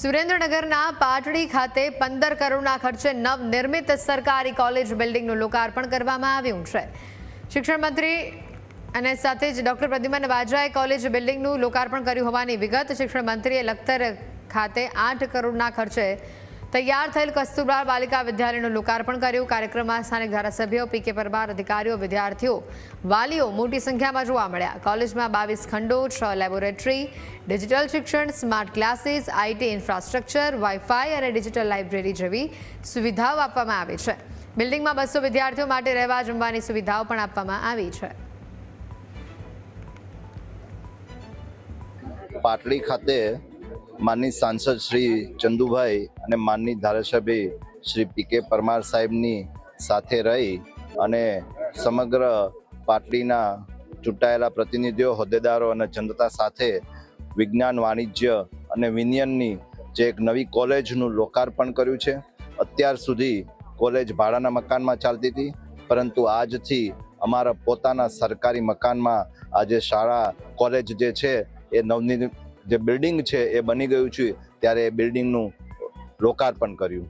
સુરેન્દ્રનગરના પાટડી ખાતે પંદર કરોડના ખર્ચે નવનિર્મિત સરકારી કોલેજ બિલ્ડિંગનું લોકાર્પણ કરવામાં આવ્યું છે. શિક્ષણ મંત્રી અને સાથે જ ડોક્ટર પ્રદ્યુમન વાજાએ કોલેજ બિલ્ડિંગનું લોકાર્પણ કર્યું હોવાની વિગત શિક્ષણ મંત્રીએ લખતર ખાતે આઠ કરોડના ખર્ચે તૈયાર થયેલ કસ્તુરબા બાલિકા વિદ્યાલયનું લોકાર્પણ કર્યું. કાર્યક્રમમાં સ્થાનિક ધારાસભ્યો પીકે પરમાર, અધિકારીઓ, વિદ્યાર્થીઓ, વાલીઓ મોટી સંખ્યામાં જોવા મળ્યા. કોલેજમાં બાવીસ ખંડો, છ લેબોરેટરી, ડિજિટલ શિક્ષણ, smart classes IT infrastructure wifi અને ડિજિટલ લાઇબ્રેરી જેવી સુવિધાઓ આપવામાં આવી છે. બિલ્ડિંગમાં બસો વિદ્યાર્થીઓ માટે રહેવા જમવાની સુવિધાઓ પણ આપવામાં આવી છે. પાટડી ખાતે માનની સાંસદ શ્રી ચંદુભાઈ અને માનની ધારાસભ્ય શ્રી પી કે પરમાર સાહેબની સાથે રહી અને સમગ્ર પાટડીના ચૂંટાયેલા પ્રતિનિધિઓ, હોદ્દેદારો અને જનતા સાથે વિજ્ઞાન, વાણિજ્ય અને વિનિયનની જે એક નવી કોલેજનું લોકાર્પણ કર્યું છે. અત્યાર સુધી કોલેજ ભાડાના મકાનમાં ચાલતી હતી, પરંતુ આજથી અમારા પોતાના સરકારી મકાનમાં આજે શાળા, કોલેજ જે છે એ નવનિર્મિત જે બિલ્ડિંગ છે એ બની ગયું છે, ત્યારે એ બિલ્ડિંગનું લોકાર્પણ કર્યું.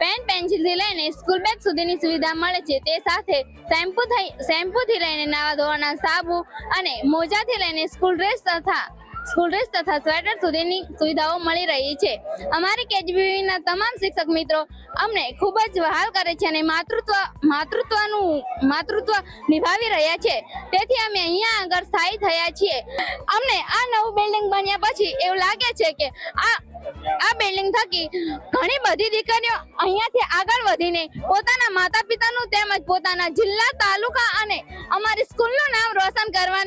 પેન, પેન્સિલથી લઈને સ્કૂલ બેગ સુધીની સુવિધા મળે છે, તે સાથે શેમ્પુ થઈ, શેમ્પૂથી લઈને નાવા ધોવાના સાબુ અને મોજાથી લઈને સ્કૂલ ડ્રેસ તથા સ્કૂલ ડ્રેસ તથા સ્વેટર સુધીની સુવિધાઓ મળી રહી છે. અમારી કેજીબીવીના તમામ શિક્ષક મિત્રો અમને ખૂબ જ વહાલ કરે છે અને માતૃત્વ, માતૃત્વનું, માતૃત્વ નિભાવી રહ્યા છે. તેથી અમે અહીંયા આગળ સ્થાયી થયા છીએ. અમને આ નવું બિલ્ડિંગ બન્યા પછી એવું લાગે છે કે આ આ બિલ્ડિંગ થકી ઘણી બધી દીકરીઓ અહીંયાથી આગળ વધીને પોતાના માતા પિતાનું તેમજ પોતાના જિલ્લા, તાલુકા અને અમારી સ્કૂલનું નામ રોશન કરવાની